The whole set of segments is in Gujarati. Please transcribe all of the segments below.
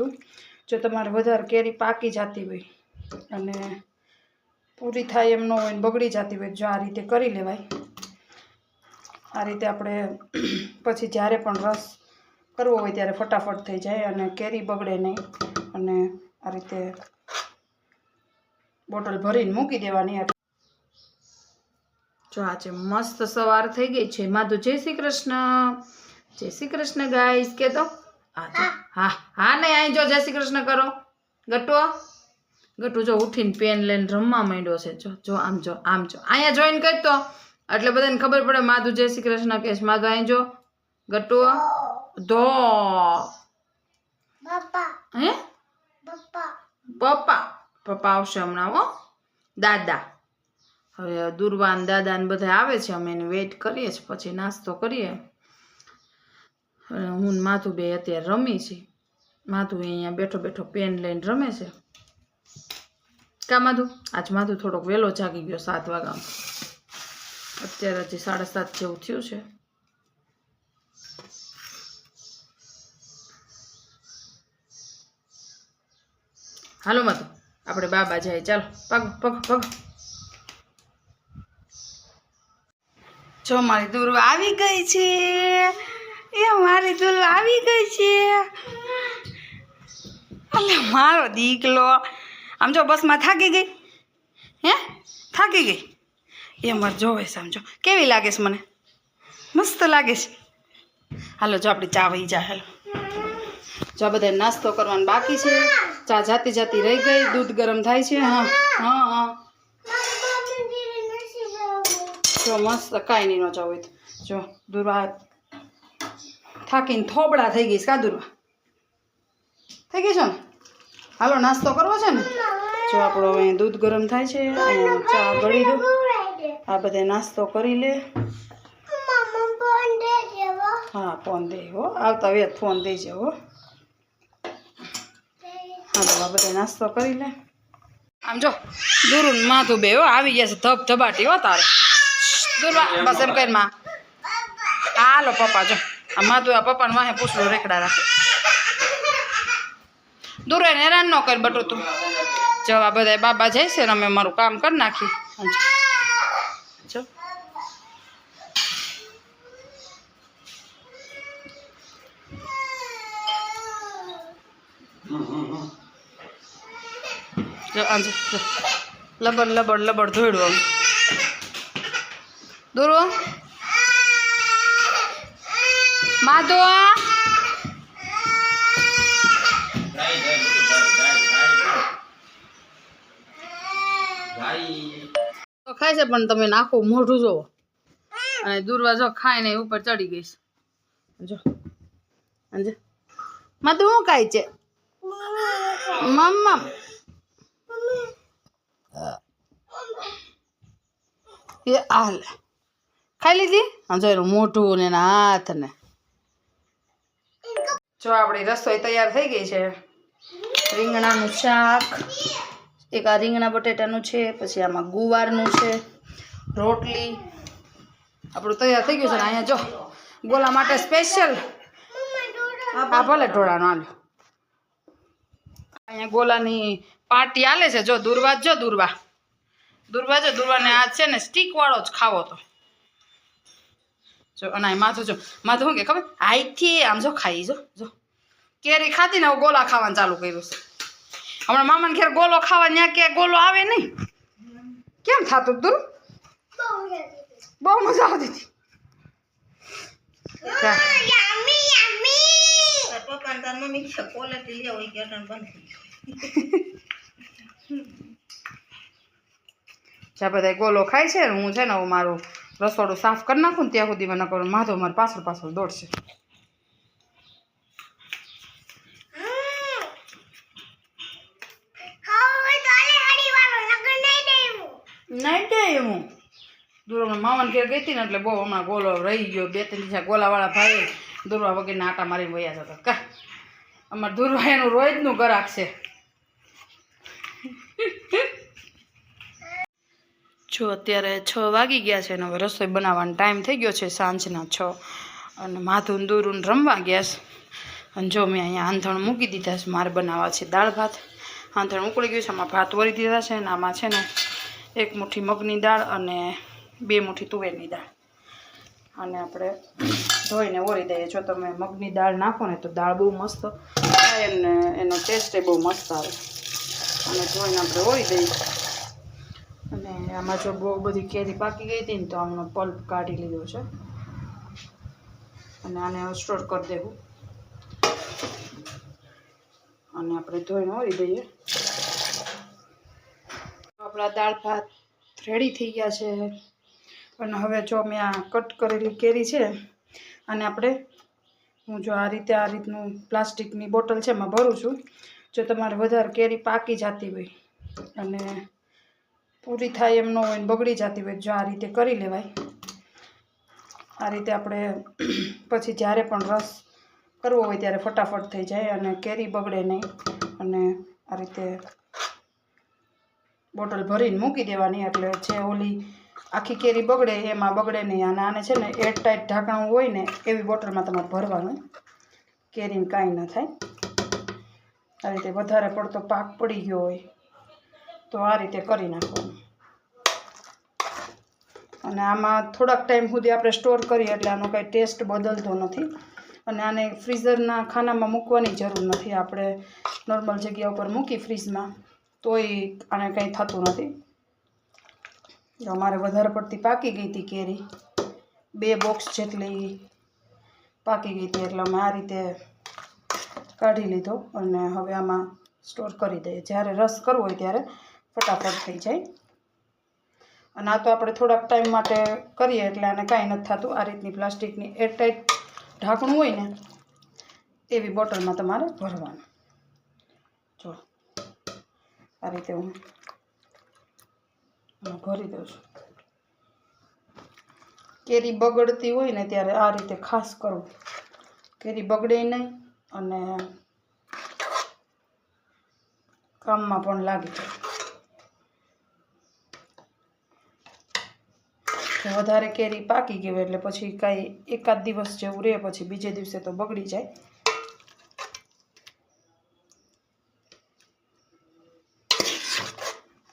છું. જો તમારે વધારે કેરી પાકી જતી હોય અને પૂરી થાય એમ ન હોય બગડી જતી હોય જો આ રીતે કરી લેવાય. આ રીતે આપણે પછી જ્યારે પણ રસ કરવો હોય ત્યારે ફટાફટ થઈ જાય અને કેરી બગડે નહીં. અને આ રીતે બોટલ ભરીને મૂકી દેવાની જો આજે મસ્ત સવાર થઈ ગઈ છે. માધુ, જય શ્રી કૃષ્ણ. જય શ્રી કૃષ્ણ ગાઈસ કે તો હા જો. હા હા નહીં અહીં જો જય શ્રી કૃષ્ણ કરો. ગટુ ગટુ જો ઉઠીને પેન લઈને રમવા માંડ્યો છે. જો જો આમ જો આમ જો. અહીંયા જોઈન કરતો એટલે બધાને ખબર પડે માધુ જય શ્રી કૃષ્ણ કહેશ માધુ અહીં જો. ગટુ ધો. હે? પપ્પા. પપ્પા આવશે હમણાં હો. દાદા. હવે દુર્વાન દાદા ને બધા આવે છે. અમે એને વેઇટ કરીએ છીએ પછી નાસ્તો કરીએ. હું માથું બે અત્યારે રમી છે. માથું અહીંયા બેઠો બેઠો પેન લઈને રમે છે. કા માધુ? આજ માધુ થોડોક વહેલો જાગી ગયો સાત વાગ્યા અત્યારે હજી સાડા સાત જેવું થયું છે. હાલો માધુ, આપણે બાબા જાય. ચાલો, પગ પગ પગ. જો મારી દુર્વા આવી ગઈ છે. એ મારી દુલો આવી ગઈ છે. અલે, મારો દીકલો. આમ જો બસમાં થાકી ગઈ. હે? થાકી ગઈ. એ મારે જોવે સમજો કેવી લાગે છે મને? મસ્ત લાગે છે. હાલો, જો આપણી ચા વહી જાય, હાલો. જો આ બધા નાસ્તો કરવાનો બાકી છે. ચા જાતી જાતી રહી ગઈ, દૂધ ગરમ થાય છે. હા હા હા. જો મસ્ત, કાંઈ નહીં ન જાવ હોય તો. જો દુર્વા થાકીને થોબડા થઈ ગઈશ કા થઈ ગઈ છે ને? હાલો, નાસ્તો કરવો છે ને? જો આપણો અહીં દૂધ ગરમ થાય છે ચા ગળી દો આ બધે નાસ્તો કરી લે. હા, ફોન દે હો. આવતા વેત ફોન દઈ હો. હાલો આ બધે નાસ્તો કરી લે. આમ જો, દુરુ માથું બે હો, આવી ગયા છે ધબ ધબાટી હો તારે. દુરવા બસ એમ કઈ માં. હાલો, પપ્પા, જો. આ તો પપ્પાને વાહે પૂછડું રેખડા રાખે. દૂર એને હેરાન ન કરી બટો તું. જો આ બધા બાબા જાય છે અમે મારું કામ કરી નાખી જો. જો આંજો લબડ લબડ લબડ ધોઈડું આમ. દૂરો માધો તો ખાય છે, પણ તમે નાખો મોઢું જોવો અને દૂરવા જો ખાય ને ઉપર ચડી ગઈશ જો. અંજે માધુ શું ખાય છે? મમ્મા એ હાલ ખાઈ લીધી? હા, જો, એનું મોઢું ને એના હાથ ને જો આપણી રસોઈ તૈયાર થઈ ગઈ છે. રીંગણાનું શાક, એક આ રીંગણા બટેટાનું છે, પછી આમાં ગુવારનું છે, રોટલી. આપણું તૈયાર થઈ ગયું છે ને અહીંયા જો, ગોલા માટે સ્પેશિયલ હા ભલે ઢોળાનો, હાલ. અહીંયા ગોલાની પાર્ટી હાલે છે. જો દુર્વા જો દુર્વા. દુર્વા, જો દુર્વાને આ છે ને સ્ટીક વાળો જ ખાવો તો. જો અને આ માથું જો માથું શું કે ખબર? હાઈથી આમ જો ખાઈ જો જો. કેરી ખાતી ને હું ગોલા ખાવાનું ચાલુ કર્યું છે. હમણાં મામાને ઘેર ગોલો ખાવા ત્યાં ક્યાં ગોલો આવે નહીં. કેમ થતું તું? બહુ મજા આવતી હતી. બધા ગોલો ખાય છે હું છે ને હું મારું રસોડું સાફ કરી નાખું ને ત્યાં સુધી મને કરું માધો મારે પાછળ પાછળ દોડશે. નહીં દે હું દુર્વા મામાને ઘેર ગઈ હતી ને એટલે બહુ હમણાં ગોલો રહી ગયો બે ત્રણ દિવસ ગોલાવાળા ભાઈ દુર્વા વગેરે આટા મારીને વયા જતા. કા અમારે દુર્વા એનું રોજનું ગરાક છે જો અત્યારે છ વાગી ગયા છે અને હવે રસોઈ બનાવવાનો ટાઈમ થઈ ગયો છે સાંજના છ. અને માધુન દૂરું રમવા ગયા છે. અને જો મેં અહીંયા આંધણ મૂકી દીધા છે, મારે બનાવવા છે દાળ ભાત. આંધણ ઉકળી ગયું છે, આમાં ભાત વળી દીધા છે અને આમાં છે ને એક મુઠ્ઠી મગની દાળ અને બે મુઠ્ઠી તુવેરની દાળ. અને આપણે ધોઈને ઓળી દઈએ. જો તમે મગની દાળ નાખો ને તો દાળ બહુ મસ્ત થાય અને એનો ટેસ્ટ બહુ મસ્ત આવે. અને ધોઈને આપણે ઓળી દઈએ. અને આમાં જો બહુ બધી કેરી પાકી ગઈ હતી ને તો આમનો પલ્પ કાઢી લીધો છે. અને આને સ્ટોર કરી દેવું. અને આપણે ધોઈને ઓળી દઈએ. આપણા દાળ ભાત રેડી થઈ ગયા છે. અને હવે જો મેં આ કટ કરેલી કેરી છે, અને આપણે હું જો આ રીતે આ રીતનું પ્લાસ્ટિકની બોટલ છે એમાં ભરું છું. જો તમારે વધારે કેરી પાકી જતી હોય, અને પૂરી થાય એમ ન હોય બગડી જતી હોય જો આ રીતે કરી લેવાય. આ રીતે આપણે પછી જ્યારે પણ રસ કરવો હોય ત્યારે ફટાફટ થઈ જાય અને કેરી બગડે નહીં. અને આ રીતે બોટલ ભરીને મૂકી દેવાની એટલે જે ઓલી આખી કેરી બગડે એમાં બગડે નહીં. અને આને છે ને એર ટાઈટ ઢાંકણું હોય ને એવી બોટલમાં તમારે ભરવાનું. કેરીને કાંઈ ન થાય. આ રીતે વધારે પડતો પાક પડી ગયો હોય. તો આ રીતે કરી નાખવાનું. અને આમાં થોડાક ટાઈમ સુધી આપણે સ્ટોર કરીએ એટલે આનો કાંઈ ટેસ્ટ બદલતો નથી. અને આને ફ્રીઝરના ખાનામાં મૂકવાની જરૂર નથી. આપણે નોર્મલ જગ્યા ઉપર મૂકી ફ્રીઝમાં, તોય આને કંઈ થતું નથી. અમારે વધારે પડતી પાકી ગઈ હતી કેરી. બે બોક્સ જેટલી પાકી ગઈ હતી, એટલે અમે આ રીતે કાઢી લીધો અને હવે આમાં સ્ટોર કરી દઈએ. જ્યારે રસ કરવો હોય ત્યારે ફટાફટ થઈ જાય. અને આ તો આપણે થોડાક ટાઈમ માટે કરીએ એટલે આને કાંઈ નથી થતું. આ રીતની પ્લાસ્ટિકની એરટાઈટ ઢાંકણું હોય ને, એવી બોટલમાં તમારે ભરવાનું. જો, આ રીતે હું ભરી દઉં છું. કેરી બગડતી હોય ને ત્યારે આ રીતે ખાસ કરવું કેરી બગડે નહીં અને કામમાં પણ લાગી જાય. વધારે કેરી પાકી ગયું એટલે પછી કાંઈ એકાદ દિવસ જેવું રહે પછી બીજે દિવસે તો બગડી જાય.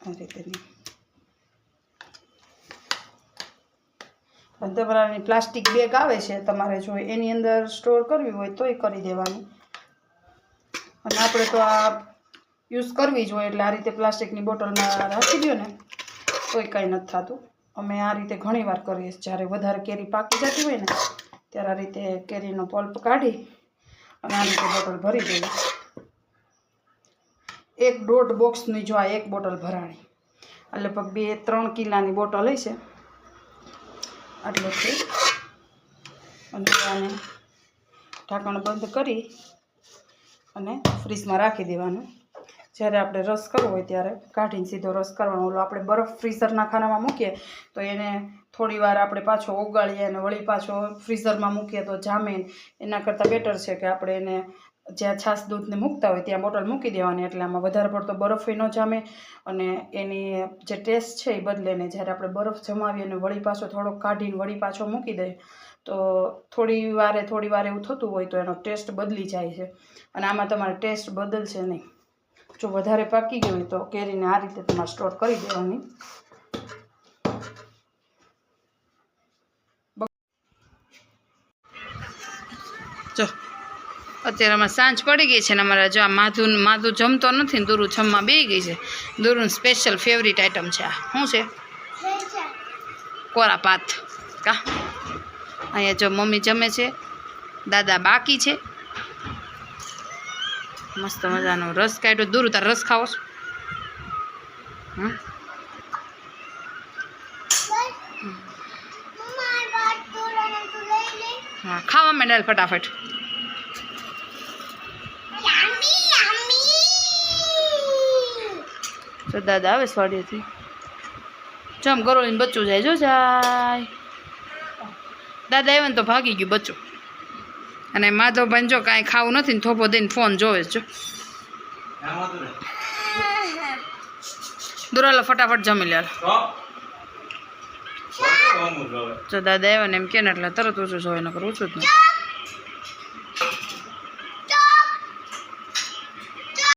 આ રીતે તમારાની પ્લાસ્ટિક બેગ આવે છે તમારે જો એની અંદર સ્ટોર કરવી હોય તોય કરી દેવાની. અને આપણે તો આ યુઝ કરવી જોઈએ એટલે આ રીતે પ્લાસ્ટિકની બોટલમાં રાખી દો ને, તોય કાંઈ નથી થતું. અમે આ રીતે ઘણીવાર કરીએ જ્યારે વધારે કેરી પાકી જતી હોય ને, ત્યારે આ રીતે કેરીનો પલ્પ કાઢી અને આ રીતે બોટલ ભરી દઈએ. એક દોઢ બોક્સની જો આ એક બોટલ ભરાણી. એટલે લગભગ બે, ત્રણ કિલ્લાની બોટલ હશે આટલેથી અને આને ઢાંકણ બંધ કરી અને ફ્રીજમાં રાખી દેવાનું. જ્યારે આપણે રસ કરવો હોય ત્યારે કાઢીને સીધો રસ કરવાનો. ઓલો આપણે બરફ ફ્રીઝરના ખાનામાં મૂકીએ તો એને થોડી વાર આપણે પાછો ઓગાળીએ અને વળી પાછો ફ્રીઝરમાં મૂકીએ તો જામે. એના કરતાં બેટર છે કે આપણે એને જ્યાં છાશ દૂધને મૂકતા હોય ત્યાં બોટલ મૂકી દેવાની. એટલે આમાં વધારે પડતો બરફ ન જામે અને એની જે ટેસ્ટ છે એ બદલે ને જ્યારે આપણે બરફ જમાવીએ અને વળી પાછો થોડોક કાઢીને વળી પાછો મૂકી દઈએ તો થોડી વારે થોડી વાર એવું થતું હોય તો એનો ટેસ્ટ બદલી જાય છે. અને આમાં તમારે ટેસ્ટ બદલશે નહીં. જો વધારે પાકી ગયું હોય તો કેરીને આ રીતે તમારે સ્ટોર કરી દેવાની. જો, અત્યારે અમારે સાંજ પડી ગઈ છે ને અમારા જો આ માધુન, માધુ જમતો નથી ને દુરુ જમવા બે ગઈ છે. દુરુનું સ્પેશિયલ ફેવરિટ આઈટમ છે આ. શું છે? કોરા પાત. કા? અહીંયા જો મમ્મી જમે છે, દાદા બાકી છે. મસ્ત મજાનો રસ કાઢ્યો. દૂર તાર રસ ખાવો છો? હા, ખાવા માંડેલ ફટાફટ. તો દાદા આવે સ્વાડીથી જમ ગરોળીને બચ્ચું જાય, જો જાય. દાદા આવ્યા ને તો ભાગી ગયું બચ્ચું. અને માધવભાઈ જો કાંઈ ખાવું નથી ને થોપો દઈને ફોન જોવે જો. દુરાલો ફટાફટ જમી લે જો દાદા આવ્યા ને એમ કે ને એટલે તરત ઓછું જોવે નકર ઓછું જ નહીં